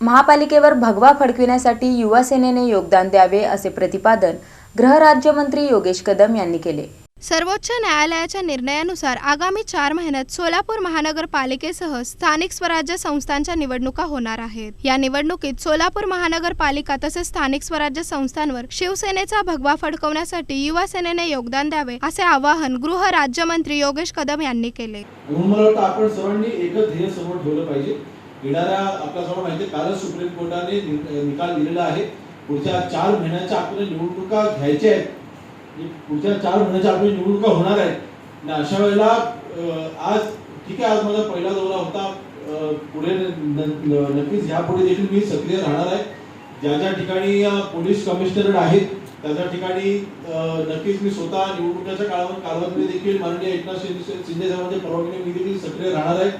महापालिकेवर भगवा फडकविण्यासाठी युवा सेनेने योगदान द्यावे असे प्रतिपादन गृहराज्यमंत्री योगेश कदम यांनी केले. सर्वोच्च न्यायालयाच्या निर्णयानुसार आगामी चार महिन्यात सोलापूर महानगरपालिकेसह स्थानिक स्वराज्य संस्थांच्या निवडणुका होणार आहेत. या निवडणुकीत सोलापूर महानगरपालिका तसेच स्थानिक स्वराज्य संस्थांवर शिवसेनेचा भगवा फडकवण्यासाठी युवा सेनेने योगदान द्यावे असे आवाहन गृह राज्यमंत्री योगेश कदम यांनी केले. म्हणून मला वाटतं आपण सर्वांनी एकच ध्येय समोर ठेवलं पाहिजे. येणाऱ्या आपल्या सर्व माहिती आहे, कालच सुप्रीम कोर्टाने निकाल दिलेला आहे. पुढच्या चार महिन्याच्या आपल्याला निवडणुका घ्यायच्या आहेत. म्हणजे पुढच्या चार महिन्याच्या आपली निवडणुका होणार आहेत. आणि अशा वेळेला आज ठीक आहे आज माझा पहिला दौरा होता. पुढे न- नक्कीच यापुढे देखील मी सक्रिय राहणार आहे. ज्या ज्या ठिकाणी पोलीस कमिशनरेट आहेत त्या त्या ठिकाणी नक्कीच मी स्वतः निवडणुकीच्या काळावर कालावधीमध्ये देखील माननीय एकनाथ शिंदे शिंदे साहेबांच्या परवानगीने मी देखील सक्रिय राहणार आहे.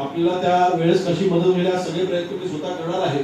आपल्याला त्या वेळेस कशी मदत होईल या सगळे प्रयत्न मी स्वतः करणार आहे.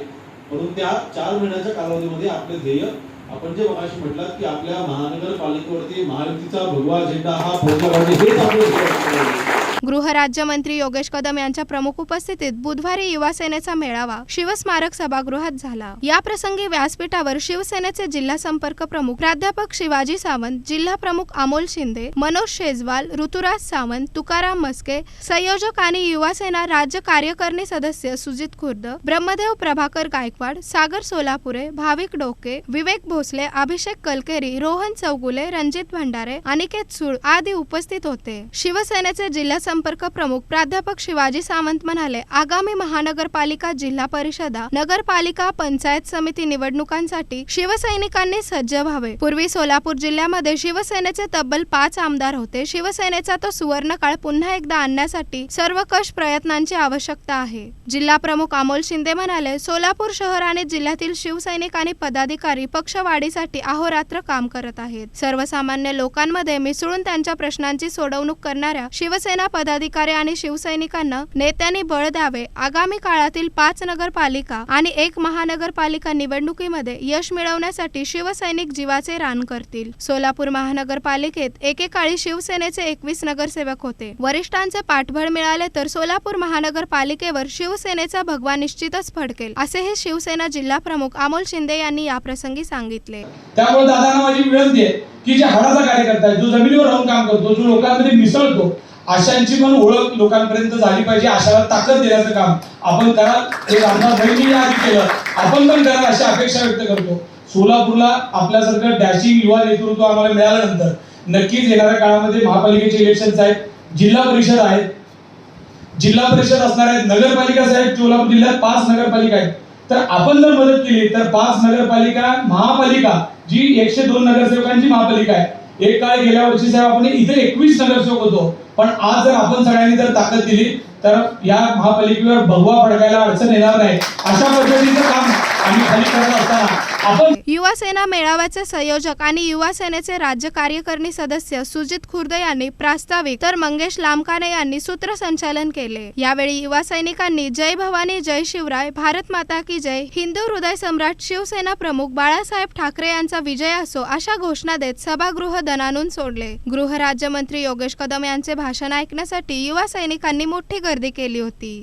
म्हणून त्या चार महिन्याच्या कालावधीमध्ये आपले ध्येय आपण जे मगाशी म्हटलात की आपल्या महानगरपालिकेवरती महायुतीचा भगवा झेंडा हा फडकला पाहिजे हेच आपलं गृहराज्यमंत्री योगेश कदम यांच्या प्रमुख उपस्थितीत बुधवारी युवा सेनेचा मेळावा शिवस्मारक सभागृहात झाला. या प्रसंगी व्यासपीठावर शिवसेनेचे जिल्हा संपर्क प्रमुख प्राध्यापक शिवाजी सावंत जिल्हा प्रमुख अमोल शिंदे मनोज शेजवाल ऋतुराज सावंत तुकाराम मस्के संयोजक आणि युवा सेना राज्य कार्यकारिणी सदस्य सुजित खुर्द ब्रह्मदेव प्रभाकर गायकवाड सागर सोलापुरे भाविक डोके विवेक भोसले अभिषेक कलकेरी रोहन चौगुले रणजित भंडारे अनिकेत सुळ आदी उपस्थित होते. शिवसेनेचे जिल्हा जनसंपर्क प्रमुख प्राध्यापक शिवाजी सावंत म्हणाले आगामी महानगरपालिका जिल्हा परिषदा नगरपालिका पंचायत समिती निवडणुकांसाठी शिवसैनिकांनी सज्ज व्हावे. पूर्वी सोलापूर जिल्ह्यामध्ये शिवसेनेचे तब्बल पाच आमदार होते. शिवसेनेचा तो सुवर्णकाळ पुन्हा एकदा आणण्यासाठी सर्वकष प्रयत्नांची आवश्यकता आहे. जिल्हा प्रमुख अमोल शिंदे म्हणाले सोलापूर शहर आणि जिल्ह्यातील शिवसैनिक आणि पदाधिकारी पक्षवाढीसाठी अहोरात्र काम करत आहेत. सर्वसामान्य लोकांमध्ये मिसळून त्यांच्या प्रश्नांची सोडवणूक करणाऱ्या शिवसेना पदाधिकारी आणि शिवसैनिकांना नेत्यांनी बळ द्यावे. आगामी काळातील पाच नगरपालिका आणि एक महानगरपालिका निवडणुकीमध्ये यश मिळवण्यासाठी शिवसैनिक जीवाचे रान करतील. सोलापूर महानगरपालिकेत एकेकाळी शिवसेनेचे एकवीस नगरसेवक होते. वरिष्ठांचे पाठबळ मिळाले तर सोलापूर महानगरपालिकेवर शिवसेनेचा भगवा निश्चितच फडकेल असेही शिवसेना जिल्हा प्रमुख अमोल शिंदे यांनी याप्रसंगी सांगितले. त्यामुळे दादा माझी विनंती आहे की जे हाडाचा कार्यकर्ता आहे जो जमिनीवर राहून काम करतो जो लोकांमध्ये मिसळतो अशांची पण ओळख लोकांपर्यंत झाली पाहिजे अशाला ताकद देण्याचं काम आपण कराल हे रामदास भाईंनी आधी केलं. आपण पण कराल अशी अपेक्षा व्यक्त करतो. सोलापूरला आपल्यासारखं डॅशिंग युवा नेतृत्व आम्हाला मिळाल्यानंतर नक्कीच येणाऱ्या काळामध्ये महापालिकेचे इलेक्शन्स आहेत जिल्हा परिषद आहेत. जिल्हा परिषद असणार आहेत नगरपालिका साहेब सोलापूर जिल्ह्यात पाच नगरपालिका आहेत. तर आपण जर मदत केली तर पाच नगरपालिका महापालिका जी एकशे दोन नगरसेवकांची महापालिका आहे एक काळ गेल्या वर्षी साहेब आपण इथे एकवीस नगरसेवक होतो. पण आज जर आपण सगळ्यांनी जर ताकद दिली तर या महापालिकेवर भगवा फडकायला अडचण येणार नाही. अशा पद्धतीचं काम युवासेना युवा सेना मेळाव्याचे संयोजक आणि युवा सेनेचे राज्य कार्यकारिणी सदस्य सुजित खुर्द यांनी प्रास्ताविक तर मंगेश लामकाने यांनी सूत्रसंचालन केले. यावेळी युवा सैनिकांनी जय भवानी जय शिवराय भारत माता की जय हिंदू हृदय सम्राट शिवसेना प्रमुख बाळासाहेब ठाकरे यांचा विजय असो अशा घोषणा देत सभागृह दणानून सोडले. गृह राज्यमंत्री योगेश कदम यांचे भाषण ऐकण्यासाठी युवा सैनिकांनी मोठी गर्दी केली होती.